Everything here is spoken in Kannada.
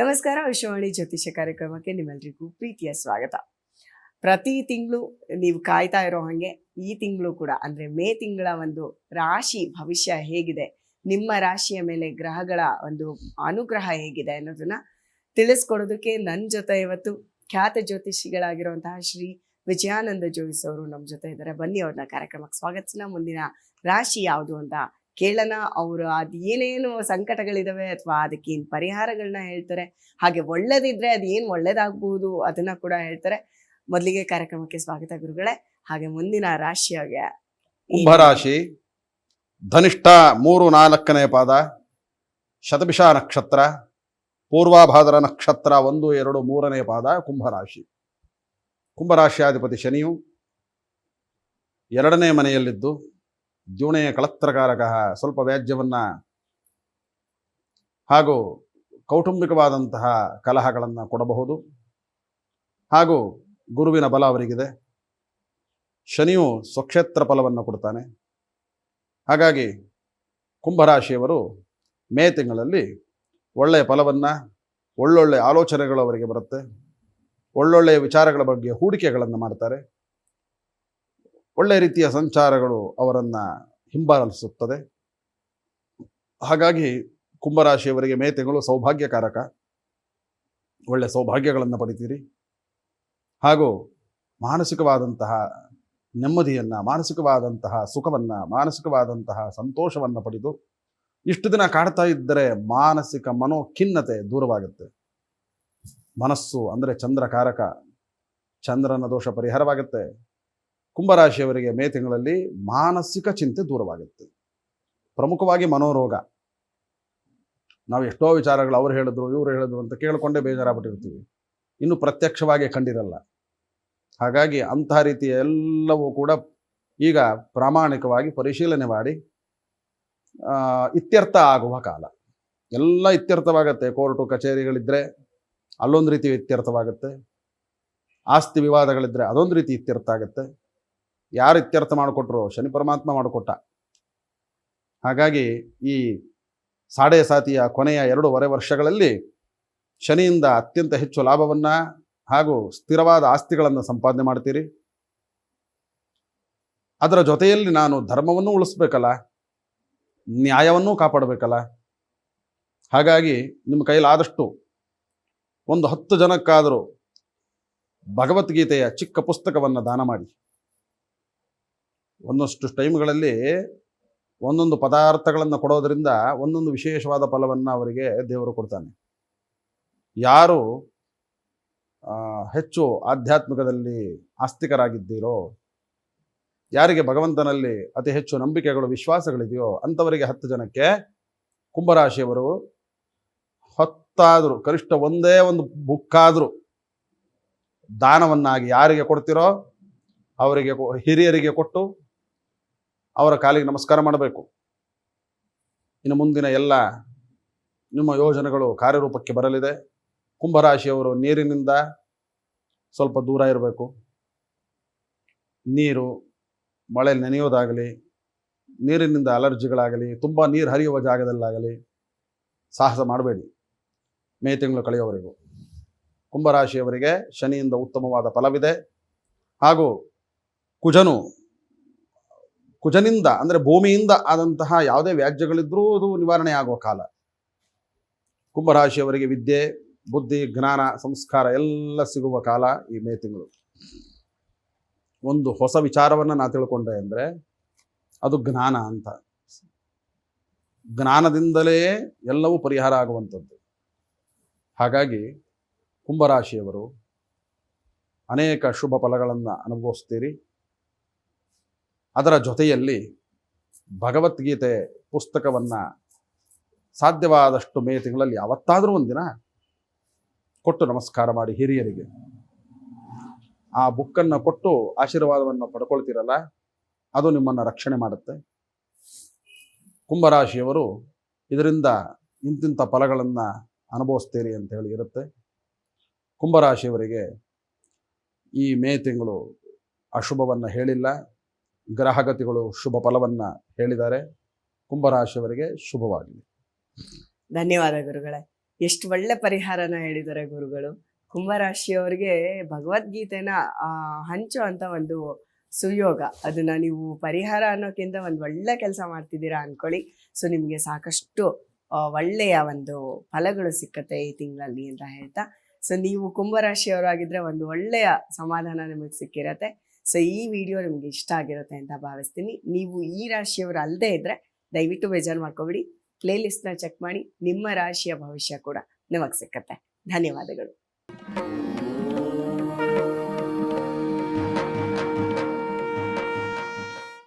ನಮಸ್ಕಾರ, ವಿಶ್ವವಾಣಿ ಜ್ಯೋತಿಷ್ಯ ಕಾರ್ಯಕ್ರಮಕ್ಕೆ ನಿಮ್ಮೆಲ್ರಿಗೂ ಪ್ರೀತಿಯ ಸ್ವಾಗತ. ಪ್ರತಿ ತಿಂಗಳು ನೀವು ಕಾಯ್ತಾ ಇರೋ ಹಾಗೆ ಈ ತಿಂಗಳು ಕೂಡ, ಅಂದ್ರೆ ಮೇ ತಿಂಗಳ ಒಂದು ರಾಶಿ ಭವಿಷ್ಯ ಹೇಗಿದೆ, ನಿಮ್ಮ ರಾಶಿಯ ಮೇಲೆ ಗ್ರಹಗಳ ಒಂದು ಅನುಗ್ರಹ ಹೇಗಿದೆ ಅನ್ನೋದನ್ನ ತಿಳಿಸ್ಕೊಡೋದಕ್ಕೆ ನನ್ನ ಜೊತೆ ಇವತ್ತು ಖ್ಯಾತ ಜ್ಯೋತಿಷಿಗಳಾಗಿರುವಂತಹ ಶ್ರೀ ವಿಜಯಾನಂದ ಜೋಯಿಸ್ ಅವರು ನಮ್ಮ ಜೊತೆ ಇದ್ದಾರೆ. ಬನ್ನಿ ಅವ್ರನ್ನ ಕಾರ್ಯಕ್ರಮಕ್ಕೆ ಸ್ವಾಗತಿಸೋಣ. ಮುಂದಿನ ರಾಶಿ ಯಾವುದು ಅಂತ ಕೇಳೋಣ. ಅವರು ಅದು ಏನೇನು ಸಂಕಟಗಳಿದಾವೆ ಅಥವಾ ಅದಕ್ಕೇನು ಪರಿಹಾರಗಳನ್ನ ಹೇಳ್ತಾರೆ. ಹಾಗೆ ಒಳ್ಳೇದಿದ್ರೆ ಅದು ಏನು ಒಳ್ಳೇದಾಗ್ಬೋದು ಅದನ್ನ ಕೂಡ ಹೇಳ್ತಾರೆ. ಮೊದಲಿಗೆ ಕಾರ್ಯಕ್ರಮಕ್ಕೆ ಸ್ವಾಗತ ಗುರುಗಳೇ. ಹಾಗೆ ಮುಂದಿನ ರಾಶಿಯಾಗೆ ಕುಂಭರಾಶಿ ಧನಿಷ್ಠ ಮೂರು ನಾಲ್ಕನೇ ಪಾದ, ಶತಭಿಷ ನಕ್ಷತ್ರ, ಪೂರ್ವಾಭಾದರ ನಕ್ಷತ್ರ ಒಂದು ಎರಡು ಮೂರನೇ ಪಾದ ಕುಂಭರಾಶಿ ಕುಂಭರಾಶಿಯಾಧಿಪತಿ ಶನಿಯು ಎರಡನೇ ಮನೆಯಲ್ಲಿದ್ದು ದ್ಯೂಣೆಯ ಕಳತ್ರಕಾರಕ ಸ್ವಲ್ಪ ವ್ಯಾಜ್ಯವನ್ನು ಹಾಗೂ ಕೌಟುಂಬಿಕವಾದಂತಹ ಕಲಹಗಳನ್ನು ಕೊಡಬಹುದು. ಹಾಗೂ ಗುರುವಿನ ಬಲ ಅವರಿಗಿದೆ. ಶನಿಯು ಸ್ವಕ್ಷೇತ್ರ ಫಲವನ್ನು ಕೊಡ್ತಾನೆ. ಹಾಗಾಗಿ ಕುಂಭರಾಶಿಯವರು ಮೇ ತಿಂಗಳಲ್ಲಿ ಒಳ್ಳೆಯ ಫಲವನ್ನು, ಒಳ್ಳೊಳ್ಳೆ ಆಲೋಚನೆಗಳು ಅವರಿಗೆ ಬರುತ್ತೆ. ಒಳ್ಳೊಳ್ಳೆಯ ವಿಚಾರಗಳ ಬಗ್ಗೆ ಹೂಡಿಕೆಗಳನ್ನು ಮಾಡ್ತಾರೆ. ಒಳ್ಳೆಯ ರೀತಿಯ ಸಂಚಾರಗಳು ಅವರನ್ನು ಹಿಂಬಾಲಿಸುತ್ತದೆ. ಹಾಗಾಗಿ ಕುಂಭರಾಶಿಯವರಿಗೆ ಮೇ ತಿಂಗಳು ಸೌಭಾಗ್ಯಕಾರಕ. ಒಳ್ಳೆಯ ಸೌಭಾಗ್ಯಗಳನ್ನು ಪಡಿತೀರಿ. ಹಾಗೂ ಮಾನಸಿಕವಾದಂತಹ ನೆಮ್ಮದಿಯನ್ನು, ಮಾನಸಿಕವಾದಂತಹ ಸುಖವನ್ನು, ಮಾನಸಿಕವಾದಂತಹ ಸಂತೋಷವನ್ನು ಪಡೆದು ಇಷ್ಟು ದಿನ ಕಾಡ್ತಾ ಇದ್ದರೆ ಮಾನಸಿಕ ಮನೋಖಿನ್ನತೆ ದೂರವಾಗುತ್ತೆ. ಮನಸ್ಸು ಅಂದರೆ ಚಂದ್ರಕಾರಕ, ಚಂದ್ರನ ದೋಷ ಪರಿಹಾರವಾಗುತ್ತೆ. ಕುಂಭರಾಶಿಯವರಿಗೆ ಮೇ ತಿಂಗಳಲ್ಲಿ ಮಾನಸಿಕ ಚಿಂತೆ ದೂರವಾಗುತ್ತೆ. ಪ್ರಮುಖವಾಗಿ ಮನೋರೋಗ. ನಾವು ಎಷ್ಟೋ ವಿಚಾರಗಳು ಅವ್ರು ಹೇಳಿದ್ರು, ಇವರು ಹೇಳಿದ್ರು ಅಂತ ಕೇಳಿಕೊಂಡೇ ಬೇಜಾರಾಗ್ಬಿಟ್ಟಿರ್ತೀವಿ. ಇನ್ನು ಪ್ರತ್ಯಕ್ಷವಾಗಿ ಕಂಡಿರಲ್ಲ. ಹಾಗಾಗಿ ಅಂತಹ ರೀತಿಯ ಎಲ್ಲವೂ ಕೂಡ ಈಗ ಪ್ರಾಮಾಣಿಕವಾಗಿ ಪರಿಶೀಲನೆ ಮಾಡಿ ಇತ್ಯರ್ಥ ಆಗುವ ಕಾಲ. ಎಲ್ಲ ಇತ್ಯರ್ಥವಾಗತ್ತೆ. ಕೋರ್ಟು ಕಚೇರಿಗಳಿದ್ದರೆ ಅಲ್ಲೊಂದು ರೀತಿ ಇತ್ಯರ್ಥವಾಗುತ್ತೆ. ಆಸ್ತಿ ವಿವಾದಗಳಿದ್ದರೆ ಅದೊಂದು ರೀತಿ ಇತ್ಯರ್ಥ ಆಗುತ್ತೆ. ಯಾರು ಇತ್ಯರ್ಥ ಮಾಡಿಕೊಟ್ರು? ಶನಿ ಪರಮಾತ್ಮ ಮಾಡಿಕೊಟ್ಟ. ಹಾಗಾಗಿ ಈ ಸಾಡೆ ಸಾತಿಯ ಕೊನೆಯ ಎರಡೂವರೆ ವರ್ಷಗಳಲ್ಲಿ ಶನಿಯಿಂದ ಅತ್ಯಂತ ಹೆಚ್ಚು ಲಾಭವನ್ನು ಹಾಗೂ ಸ್ಥಿರವಾದ ಆಸ್ತಿಗಳನ್ನು ಸಂಪಾದನೆ ಮಾಡ್ತೀರಿ. ಅದರ ಜೊತೆಯಲ್ಲಿ ನಾನು ಧರ್ಮವನ್ನು ಉಳಿಸ್ಬೇಕಲ್ಲ, ನ್ಯಾಯವನ್ನೂ ಕಾಪಾಡಬೇಕಲ್ಲ. ಹಾಗಾಗಿ ನಿಮ್ಮ ಕೈಲಾದಷ್ಟು ಒಂದು ಹತ್ತು ಜನಕ್ಕಾದರೂ ಭಗವದ್ಗೀತೆಯ ಚಿಕ್ಕ ಪುಸ್ತಕವನ್ನು ದಾನ ಮಾಡಿ. ಒಂದಷ್ಟು ಟೈಮ್ಗಳಲ್ಲಿ ಒಂದೊಂದು ಪದಾರ್ಥಗಳನ್ನು ಕೊಡೋದರಿಂದ ಒಂದೊಂದು ವಿಶೇಷವಾದ ಫಲವನ್ನು ಅವರಿಗೆ ದೇವರು ಕೊಡ್ತಾನೆ. ಯಾರು ಹೆಚ್ಚು ಆಧ್ಯಾತ್ಮಿಕದಲ್ಲಿ ಆಸ್ತಿಕರಾಗಿದ್ದೀರೋ, ಯಾರಿಗೆ ಭಗವಂತನಲ್ಲಿ ಅತಿ ಹೆಚ್ಚು ನಂಬಿಕೆಗಳು, ವಿಶ್ವಾಸಗಳಿದೆಯೋ, ಅಂಥವರಿಗೆ ಹತ್ತು ಜನಕ್ಕೆ ಕುಂಭರಾಶಿಯವರು ಹತ್ತಾದರೂ ಕನಿಷ್ಠ ಒಂದೇ ಒಂದು ಬುಕ್ಕಾದರೂ ದಾನವನ್ನಾಗಿ ಯಾರಿಗೆ ಕೊಡ್ತಿರೋ ಅವರಿಗೆ ಹಿರಿಯರಿಗೆ ಕೊಟ್ಟು ಅವರ ಕಾಲಿಗೆ ನಮಸ್ಕಾರ ಮಾಡಬೇಕು. ಇನ್ನು ಮುಂದಿನ ಎಲ್ಲ ನಿಮ್ಮ ಯೋಜನೆಗಳು ಕಾರ್ಯರೂಪಕ್ಕೆ ಬರಲಿದೆ. ಕುಂಭರಾಶಿಯವರು ನೀರಿನಿಂದ ಸ್ವಲ್ಪ ದೂರ ಇರಬೇಕು. ನೀರು ಮಳೆ ನೆನೆಯೋದಾಗಲಿ, ನೀರಿನಿಂದ ಅಲರ್ಜಿಗಳಾಗಲಿ, ತುಂಬ ನೀರು ಹರಿಯುವ ಜಾಗದಲ್ಲಾಗಲಿ ಸಾಹಸ ಮಾಡಬೇಡಿ. ಮೇ ತಿಂಗಳು ಕಳೆಯೋವರೆಗೂ ಕುಂಭರಾಶಿಯವರಿಗೆ ಶನಿಯಿಂದ ಉತ್ತಮವಾದ ಫಲವಿದೆ. ಹಾಗೂ ಕುಜನು, ಕುಜನಿಂದ ಅಂದರೆ ಭೂಮಿಯಿಂದ ಆದಂತಹ ಯಾವುದೇ ವ್ಯಾಜ್ಯಗಳಿದ್ರೂ ಅದು ನಿವಾರಣೆ ಆಗುವ ಕಾಲ. ಕುಂಭರಾಶಿಯವರಿಗೆ ವಿದ್ಯೆ, ಬುದ್ಧಿ, ಜ್ಞಾನ, ಸಂಸ್ಕಾರ ಎಲ್ಲ ಸಿಗುವ ಕಾಲ ಈ ಮೇ ತಿಂಗಳು. ಒಂದು ಹೊಸ ವಿಚಾರವನ್ನು ನಾ ತಿಳ್ಕೊಂಡೆ ಅಂದರೆ ಅದು ಜ್ಞಾನ ಅಂತ. ಜ್ಞಾನದಿಂದಲೇ ಎಲ್ಲವೂ ಪರಿಹಾರ ಆಗುವಂಥದ್ದು. ಹಾಗಾಗಿ ಕುಂಭರಾಶಿಯವರು ಅನೇಕ ಶುಭ ಫಲಗಳನ್ನು ಅನುಭವಿಸ್ತೀರಿ. ಅದರ ಜೊತೆಯಲ್ಲಿ ಭಗವದ್ಗೀತೆ ಪುಸ್ತಕವನ್ನು ಸಾಧ್ಯವಾದಷ್ಟು ಮೇ ತಿಂಗಳಲ್ಲಿ ಯಾವತ್ತಾದರೂ ಒಂದಿನ ಕೊಟ್ಟು ನಮಸ್ಕಾರ ಮಾಡಿ ಹಿರಿಯರಿಗೆ. ಆ ಬುಕ್ಕನ್ನು ಕೊಟ್ಟು ಆಶೀರ್ವಾದವನ್ನು ಪಡ್ಕೊಳ್ತೀರಲ್ಲ, ಅದು ನಿಮ್ಮನ್ನು ರಕ್ಷಣೆ ಮಾಡುತ್ತೆ. ಕುಂಭರಾಶಿಯವರು ಇದರಿಂದ ಇಂತಿಂಥ ಫಲಗಳನ್ನು ಅನುಭವಿಸ್ತೀರಿ ಅಂತ ಹೇಳಿ ಇರುತ್ತೆ. ಕುಂಭರಾಶಿಯವರಿಗೆ ಈ ಮೇ ತಿಂಗಳು ಅಶುಭವನ್ನು ಹೇಳಿಲ್ಲ. ಗ್ರಹಗತಿಗಳು ಶುಭ ಫಲವನ್ನು ಹೇಳಿದ್ದಾರೆ. ಕುಂಭರಾಶಿಯವರಿಗೆ ಶುಭವಾಗಲಿ. ಧನ್ಯವಾದ ಗುರುಗಳೇ. ಎಷ್ಟು ಒಳ್ಳೆ ಪರಿಹಾರನ ಹೇಳಿದ್ದಾರೆ ಗುರುಗಳು. ಕುಂಭರಾಶಿಯವರಿಗೆ ಭಗವದ್ಗೀತೆನ ಹಂಚೋ ಅಂತ ಒಂದು ಸುಯೋಗ. ಅದನ್ನು ನೀವು ಪರಿಹಾರ ಅನ್ನೋಕ್ಕಿಂತ ಒಂದು ಒಳ್ಳೆ ಕೆಲಸ ಮಾಡ್ತಿದ್ದೀರಾ ಅಂದ್ಕೊಳ್ಳಿ ಸೊ ನಿಮಗೆ ಸಾಕಷ್ಟು ಒಳ್ಳೆಯ ಒಂದು ಫಲಗಳು ಸಿಕ್ಕತ್ತೆ ಈ ತಿಂಗಳಲ್ಲಿ ಅಂತ ಹೇಳ್ತಾ. ಸೊ ನೀವು ಕುಂಭರಾಶಿಯವರಾಗಿದ್ದರೆ ಒಂದು ಒಳ್ಳೆಯ ಸಮಾಧಾನ ನಿಮಗೆ ಸಿಕ್ಕಿರತ್ತೆ. ಸೊ ಈ ವಿಡಿಯೋ ನಿಮಗೆ ಇಷ್ಟ ಆಗಿರುತ್ತೆ ಅಂತ ಭಾವಿಸ್ತೀನಿ. ನೀವು ಈ ರಾಶಿಯವರು ಅಲ್ಲದೆ ಇದ್ರೆ ದಯವಿಟ್ಟು ಬೇಜಾರು ಮಾಡ್ಕೊಬಿಡಿ. ಪ್ಲೇ ಲಿಸ್ಟ್ನ ಚೆಕ್ ಮಾಡಿ ನಿಮ್ಮ ರಾಶಿಯ ಭವಿಷ್ಯ ಕೂಡ ನಿಮಗೆ ಸಿಕ್ಕತ್ತೆ. ಧನ್ಯವಾದಗಳು.